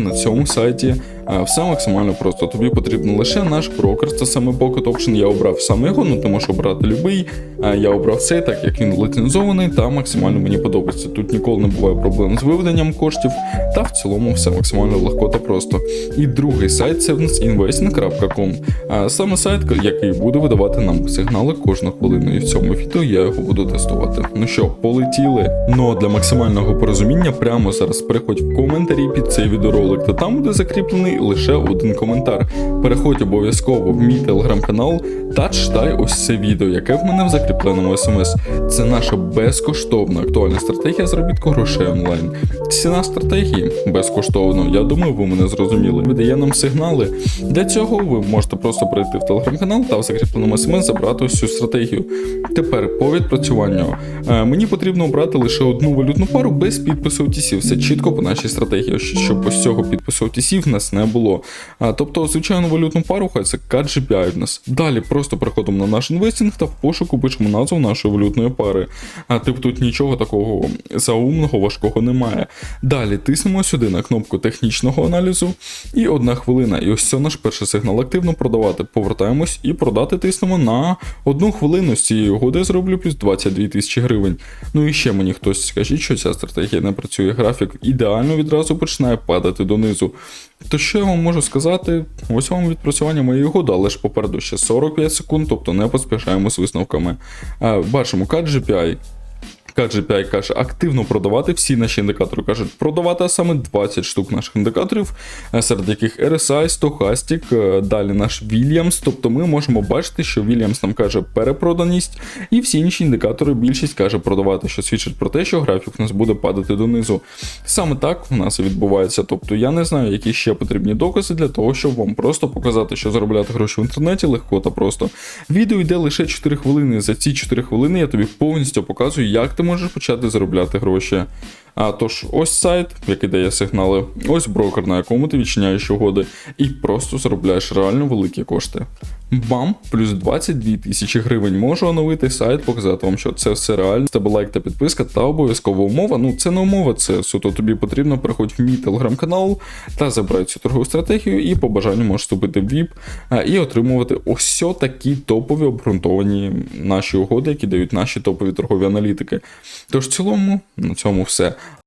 На цьому сайті все максимально просто. Тобі потрібен лише наш брокер, це саме Pocket Option. Я обрав саме його, ну ти можеш обрати любий. Е, Я обрав цей, так як він лицензований та максимально мені подобається. Тут ніколи не буває проблем з виведенням коштів, та в цілому все максимально легко та просто. І другий сайт це в нас investing.com. Е, Саме сайт, який буде видавати нам сигнали кожну хвилину. І в цьому відео я його буду тестувати. Ну що, полетіли? Ну а для максимального порозуміння прямо зараз переходь в коментарі під цей відеоролик, та там буде закріплений лише один коментар. Переходь обов'язково в мій телеграм-канал та читай ось це відео, яке в мене в закріпленому смс. Це наша безкоштовна актуальна стратегія заробітку грошей онлайн. Ціна стратегії безкоштовно. Я думаю, ви мене зрозуміли. Видає нам сигнали. Для цього ви можете просто прийти в телеграм-канал та в закріпленому смс забрати цю стратегію. Тепер по відпрацюванню. Е, Мені потрібно обрати лише одну валютну пару без підпису OTC. Все чітко по нашій стратегії, щоб ось цього підпису OTC в нас не було. А, Тобто, звичайну валютну пару, це CAD в. Далі просто переходимо на наш інвестинг та в пошуку пишемо назву нашої валютної пари. А тип тут нічого такого заумного, важкого немає. Далі тиснемо сюди на кнопку технічного аналізу і одна хвилина. І ось це наш перший сигнал активно продавати. Повертаємось і продати тиснемо на одну хвилину. З цієї угоди зроблю плюс 22 тисячі гривень. Ну і ще мені хтось скажіть, що ця стратегія не працює. Графік ідеально відразу починає падати донизу. То що я вам можу сказати? Ось вам відпрацювання моєї угоди, але ж попереду ще 45 секунд, тобто не поспішаємо з висновками. Е, Бачимо, CAD GPI. KGPI каже активно продавати всі наші індикатори. Кажуть, продавати саме 20 штук наших індикаторів, е, серед яких RSI, Stochastic, е, далі наш Williams. Тобто ми можемо бачити, що Williams нам каже перепроданість, і всі інші індикатори більшість каже продавати, що свідчить про те, що графік у нас буде падати донизу. Саме так в нас і відбувається. Тобто я не знаю, які ще потрібні докази для того, щоб вам просто показати, що заробляти гроші в інтернеті легко та просто. Відео йде лише 4 хвилини. За ці 4 хвилини я тобі повністю показую, як ти можеш почати заробляти гроші. А тож, ось сайт, який дає сигнали, ось брокер, на якому ти відчиняєш угоди, і просто заробляєш реально великі кошти. Бам, плюс 22 тисячі гривень. Можу оновити сайт, показати вам, що це все реально. Тебе лайк та підписка, та обов'язкова умова. Ну, це не умова, це суто тобі потрібно. Переходь в мій телеграм-канал та забирай цю торгову стратегію, і по бажанню можеш вступити в VIP і отримувати ось такі топові обґрунтовані наші угоди, які дають наші топові торгові аналітики. Тож, в цілому, на цьому все.